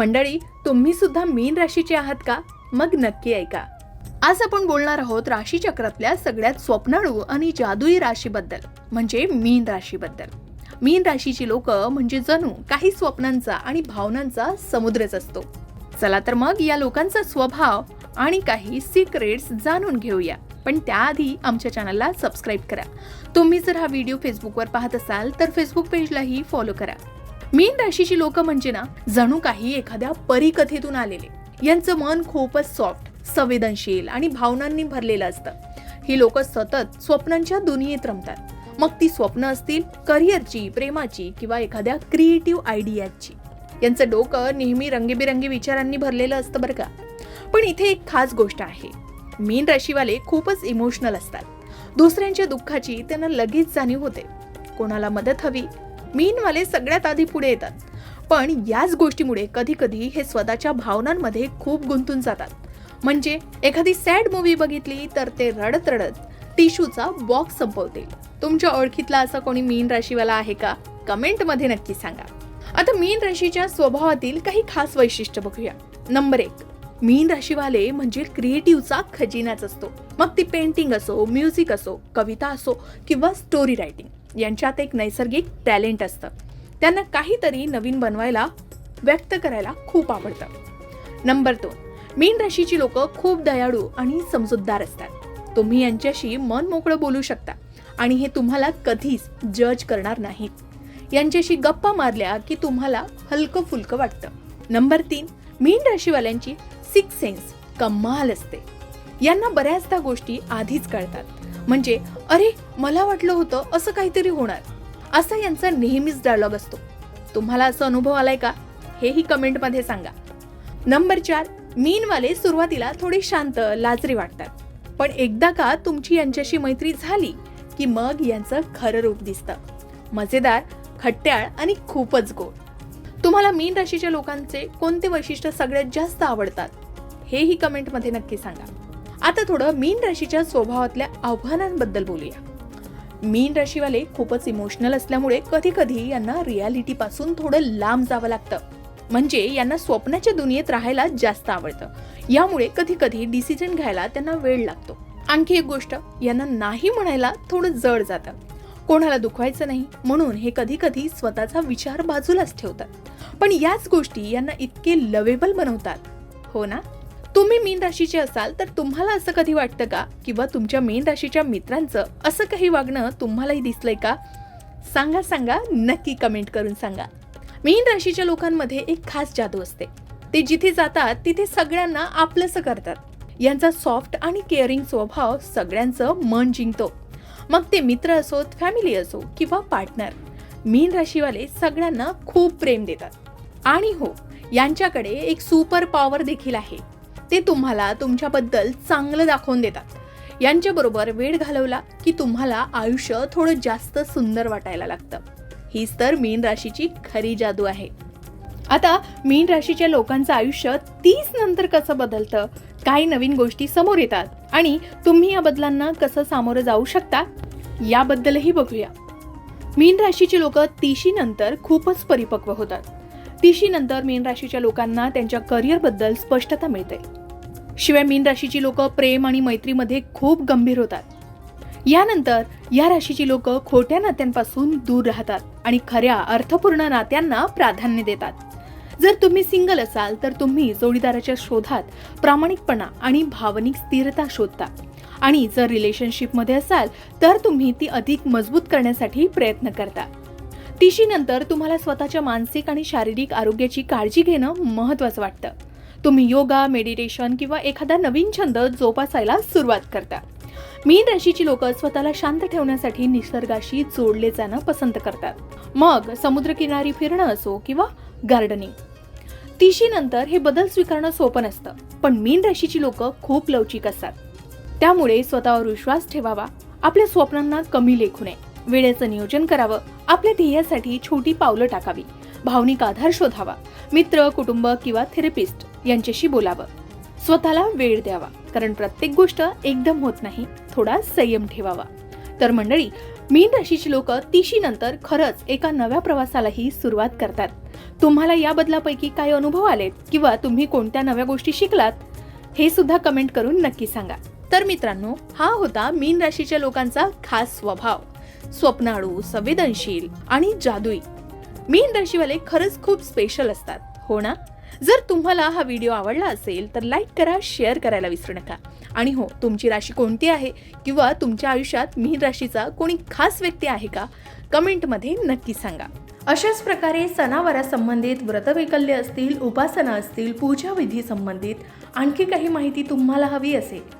मंडळी तुम्ही सुद्धा मीन राशीचे आहात का? मग नक्की ऐका. आज आपण बोलणार आहोत राशीचक्रातल्या सगळ्यात स्वप्नाळू आणि जादुई राशीबद्दल म्हणजे मीन राशीबद्दल. मीन राशीची लोक म्हणजे जणू काही स्वप्नांचा आणि भावनांचा समुद्रच असतो. चला तर मग या लोकांचा स्वभाव आणि काही सिक्रेट्स जाणून घेऊया. पण त्याआधी आमच्या चॅनलला सबस्क्राईब करा. तुम्ही जर हा व्हिडिओ फेसबुकवर पाहत असाल तर फेसबुक पेजलाही फॉलो करा. मीन राशीची लोक म्हणजे ना जणू काही एखाद्या परिकथेतून आलेले. यांचं मन खूपच सॉफ्ट संवेदनशील आणि भावनांनी भरलेलं असतं. ही लोक सतत स्वप्नांच्या दुनियेत रमतात. मग ती स्वप्न असतील करिअरची प्रेमाची किंवा एखाद्या क्रिएटिव्ह आयडियाची यांचं डोकं नेहमी रंगीबिरंगी विचारांनी भरलेलं असतं बरं का. पण इथे एक खास गोष्ट आहे. मीन राशीवाले खूपच इमोशनल असतात. दुसऱ्यांच्या दुःखाची त्यांना लगेच जाणीव होते. कोणाला मदत हवी मीनवाले सगळ्यात आधी पुढे येतात. पण याच गोष्टीमुळे कधी कधी हे स्वतःच्या भावनांमध्ये खूप गुंतून जातात. म्हणजे एखादी सॅड मूवी बघितली तर ते रडत रडत टिश्यूचा बॉक्स संपवतील. तुमच्या ओळखीतला असा कोणी मीन राशीवाला आहे का? कमेंटमध्ये नक्की सांगा. आता मीन राशीच्या स्वभावातील काही खास वैशिष्ट्य बघूया. नंबर एक मीन राशीवाले म्हणजे क्रिएटिव्हचा खजिनाच असतो. मग ती पेंटिंग असो म्युझिक असो कविता असो किंवा स्टोरी रायटिंग. यांच्यात एक नैसर्गिक टॅलेंट असतं. त्यांना काहीतरी नवीन बनवायला व्यक्त करायला खूप आवडतं. नंबर दोन मीन राशीची लोक खूप दयाळू आणि समजूतदार असतात. तुम्ही यांच्याशी मन मोकळं बोलू शकता आणि हे तुम्हाला कधीच जज करणार नाहीत यांच्याशी गप्पा मारल्या की तुम्हाला हलकं फुलकं वाटतं. नंबर तीन मीन राशीवाल्यांची सिक्स सेन्स कमाल असते. यांना बऱ्याचदा गोष्टी आधीच कळतात. म्हणजे अरे मला वाटलं होतं असं काहीतरी होणार. असा यांचा नेहमीच डायलॉग असतो. तुम्हाला असं अनुभव आलाय का? हेही कमेंटमध्ये सांगा. नंबर चार मीनवाले सुरुवातीला थोडे शांत लाजरी वाटतात. पण एकदा का तुमची यांच्याशी मैत्री झाली की मग यांचं खरं रूप दिसतं. मजेदार खट्ट्याळ आणि खूपच गोड. तुम्हाला मीन राशीच्या लोकांचे कोणते वैशिष्ट्य सगळ्यात जास्त आवडतात? हेही कमेंटमध्ये नक्की सांगा. आता थोडं मीन राशीच्या स्वभावातल्या आव्हानांबद्दल बोलूया. मीन राशीवाले खूपच इमोशनल असल्यामुळे कधी कधी यांना रियालिटी पासून थोडं लांब जावं लागतं. म्हणजे यांना स्वप्नाच्या दुनियेत राहायला जास्त आवडतं. यामुळे कधी कधी डिसिजन घ्यायला त्यांना वेळ लागतो. आणखी एक गोष्ट यांना नाही म्हणायला थोडं जड जातं. कोणाला दुखवायचं नाही म्हणून हे कधी कधी स्वतःचा विचार बाजूलाच ठेवतात. पण याच गोष्टी यांना इतके लवेबल बनवतात. हो ना? तुम्ही मीन राशीचे असाल तर तुम्हाला असं कधी वाटतं का? किंवा तुमच्या मीन राशीच्या मित्रांचं असं काही वागणं तुम्हालाही दिसलंय का? सांगा सांगा. नक्की कमेंट करून सांगा. मीन राशीच्या लोकांमध्ये एक खास जादू असते. ते जिथे जातात तिथे सगळ्यांना आपलंसं करतात. यांचा सॉफ्ट आणि केअरिंग स्वभाव सगळ्यांचं मन जिंकतो. मग ते मित्र असोत फॅमिली असो किंवा पार्टनर मीन राशीवाले सगळ्यांना खूप प्रेम देतात. आणि हो यांच्याकडे एक सुपर पॉवर देखील आहे. ते तुम्हाला तुमच्याबद्दल चांगलं दाखवून देतात. यांच्याबरोबर वेळ घालवला की तुम्हाला आयुष्य थोडं जास्त सुंदर वाटायला लागतं. हीच तर मीन राशीची खरी जादू आहे. आता मीन राशीच्या लोकांचं आयुष्य तीस नंतर कसं बदलतं? काही नवीन गोष्टी समोर येतात. आणि तुम्ही या बदलांना कसं सामोरं जाऊ शकता? याबद्दलही बघूया. मीन राशीची लोक तिशी नंतर खूपच परिपक्व होतात. तिशी नंतर मीन राशीच्या लोकांना त्यांच्या करिअरबद्दल स्पष्टता मिळते. शिवाय मीन राशीची लोक प्रेम आणि मैत्रीमध्ये खूप गंभीर होतात. यानंतर या राशीची लोक खोट्या नात्यांपासून दूर राहतात आणि खऱ्या अर्थपूर्ण नात्यांना प्राधान्य देतात. जर तुम्ही सिंगल असाल तर तुम्ही जोडीदाराच्या शोधात प्रामाणिकपणा आणि भावनिक स्थिरता शोधता. आणि जर रिलेशनशिपमध्ये असाल तर तुम्ही ती अधिक मजबूत करण्यासाठी प्रयत्न करता. तिशीनंतर तुम्हाला स्वतःच्या मानसिक आणि शारीरिक आरोग्याची काळजी घेणं महत्वाचं वाटतं. तुम्ही योगा मेडिटेशन किंवा एखादा नवीन छंद जोपासायला सुरुवात करता. मीन राशीची लोक स्वतःला शांत ठेवण्यासाठी निसर्गाशी जोडले जाणं पसंत करतात. मग समुद्रकिनारी फिरणं असो किंवा गार्डनिंग तिशी नंतर हे बदल स्वीकारणं सोपं नसतं पण मीन राशीची लोक खूप लवचिक असतात. त्यामुळे स्वतःवर विश्वास ठेवावा आपल्या स्वप्नांना कमी लेखू नये. वेळेचं नियोजन करावं आपल्या ध्येयासाठी छोटी पावलं टाकावी. भावनिक आधार शोधावा. मित्र कुटुंब किंवा थेरपिस्ट यांच्याशी बोलावं. स्वतःला वेळ द्यावा. कारण प्रत्येक गोष्ट एकदम होत नाही थोडा संयम ठेवावा. तर मंडळी मीन राशीची लोक तिशीनंतर खरंच एका नव्या प्रवासालाही सुरुवात करतात. तुम्हाला या बदलापैकी काय अनुभव आलेत किंवा तुम्ही कोणत्या नव्या गोष्टी शिकलात? हे सुद्धा कमेंट करून नक्की सांगा. तर मित्रांनो हा होता मीन राशीच्या लोकांचा खास स्वभाव. स्वप्नाळू संवेदनशील आणि जादुई. मीन राशीवाले खरंच खूप स्पेशल असतात. हो ना? जर तुम्हाला हा व्हिडिओ आवडला असेल तर लाईक करा शेअर करायला विसरू नका. आणि हो तुमची राशी कोणती आहे किंवा तुमच्या आयुष्यात मीन राशीचा कोणी खास व्यक्ती आहे का कमेंटमध्ये नक्की सांगा. अशाच प्रकारे सणावारासंबंधित व्रतवैकल्य असतील उपासना असतील पूजाविधी संबंधित आणखी काही माहिती तुम्हाला हवी असेल